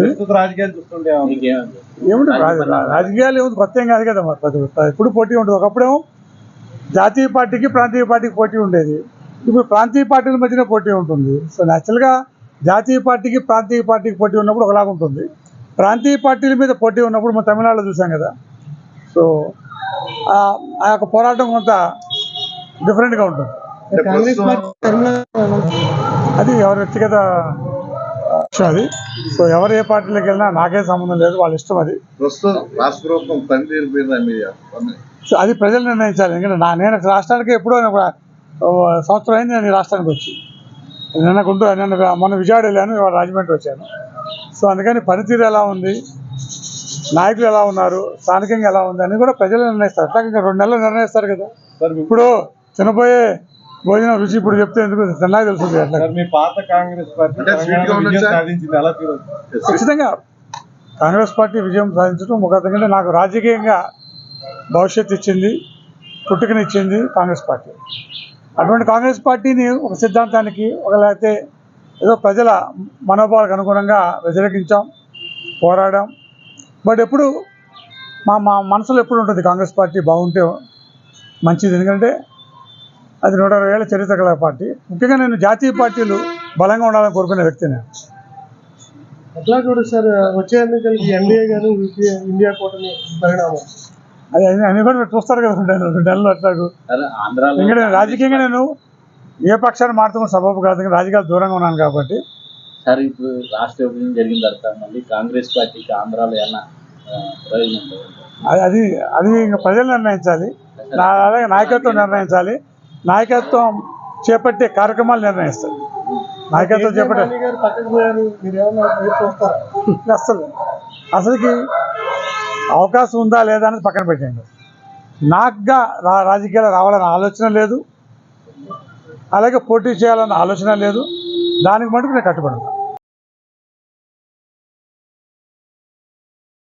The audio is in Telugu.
ప్రస్తుత రాజకీయాలు ఏముంది కొత్త ఏం కాదు కదా మరి ఎప్పుడు పోటీ ఉంటుంది. ఒకప్పుడేమో జాతీయ పార్టీకి ప్రాంతీయ పార్టీకి పోటీ ఉండేది. ఇప్పుడు ప్రాంతీయ పార్టీల మధ్యన పోటీ ఉంటుంది. సో న్యాచురల్గా జాతీయ పార్టీకి ప్రాంతీయ పార్టీకి పోటీ ఉన్నప్పుడు ఒకలాగా ఉంటుంది. ప్రాంతీయ పార్టీల మీద పోటీ ఉన్నప్పుడు మనం తమిళనాడులో చూసాం కదా. సో ఆ- ఆ యొక్క పోరాటం కొంత డిఫరెంట్గా ఉంటుంది. అది ఎవరి వ్యక్తిగత విషయం అది. సో ఎవరు ఏ పార్టీలోకి వెళ్ళినా నాకేం సంబంధం లేదు వాళ్ళ ఇష్టం అది. సో అది ప్రజలు నిర్ణయించాలి. ఎందుకంటే నా నేను రాష్ట్రానికి ఎప్పుడో సంవత్సరం అయింది నేను రాష్ట్రానికి వచ్చి. నిన్న గుంటూరు నిన్న మొన్న విజయవాడ వెళ్ళాను ఇవాళ రాజమండ్రి వచ్చాను. సో అందుకని పనితీరు ఎలా ఉంది? నాయకులు ఎలా ఉన్నారు? స్థానికంగా ఎలా ఉంది? అని కూడా ప్రజలు నిర్ణయిస్తారు. అట్లా ఇంకా రెండు నెలలు నిర్ణయిస్తారు కదా. ఇప్పుడు తినబోయే భోజనం రుచి ఇప్పుడు చెప్తే ఎందుకు? తెలుస్తుంది అట్లా. ఎలా తీరొచ్చు ఖచ్చితంగా కాంగ్రెస్ పార్టీ విజయం సాధించడం ఒక ఎందుకంటే నాకు రాజకీయంగా భవిష్యత్తు ఇచ్చింది పుట్టుకనిచ్చింది కాంగ్రెస్ పార్టీ. అటువంటి కాంగ్రెస్ పార్టీని ఒక సిద్ధాంతానికి ఒక లేకపోతే ఏదో ప్రజల మనోభావాలకు అనుగుణంగా వ్యతిరేకించాం పోరాడాం. బట్ ఎప్పుడు మా మా మనసులో ఎప్పుడు ఉంటుంది కాంగ్రెస్ పార్టీ బాగుంటే మంచిది? ఎందుకంటే అది నూట ఇరవై ఏళ్ళ చరిత్ర గల పార్టీ. ముఖ్యంగా నేను జాతీయ పార్టీలు బలంగా ఉండాలని కోరుకునే వ్యక్తిని. ఎట్లా చూడు సార్ వచ్చే ఎన్నికలకి ఎన్డీఏ గాను యూపీఏ ఇండియా కూటమి పరిణామం? అది అన్ని అన్ని కూడా చూస్తారు కదా రెండు నెలలు రెండు నెలలు అట్లాగు. ఆంధ్రాలో ఎందుకంటే రాజకీయంగా నేను ఏ పక్షాన్ని మారుతున్న సబబు కాదు. రాజకీయాలు దూరంగా ఉన్నాను కాబట్టి. సార్ ఇప్పుడు రాష్ట్ర విభజన జరిగిన తర్వాత మళ్ళీ కాంగ్రెస్ పార్టీకి ఆంధ్రాలో ఏమన్నా ఆ, ప్రయోజనం? అది అది అది ఇంకా ప్రజలు నిర్ణయించాలి. నా అలాగే నాయకత్వం నిర్ణయించాలి. నాయకత్వం చేపట్టే కార్యక్రమాలు నిర్ణయిస్తారు నాయకత్వం చేపట్టే అసలు అసలుకి అవకాశం ఉందా లేదా అనేది పక్కన పెట్టండి. నాకుగా రా రాజకీయాలు రావాలన్న ఆలోచన లేదు. అలాగే పోటీ చేయాలన్న ఆలోచన లేదు. దానికి మటుకు నేను కట్టుబడి.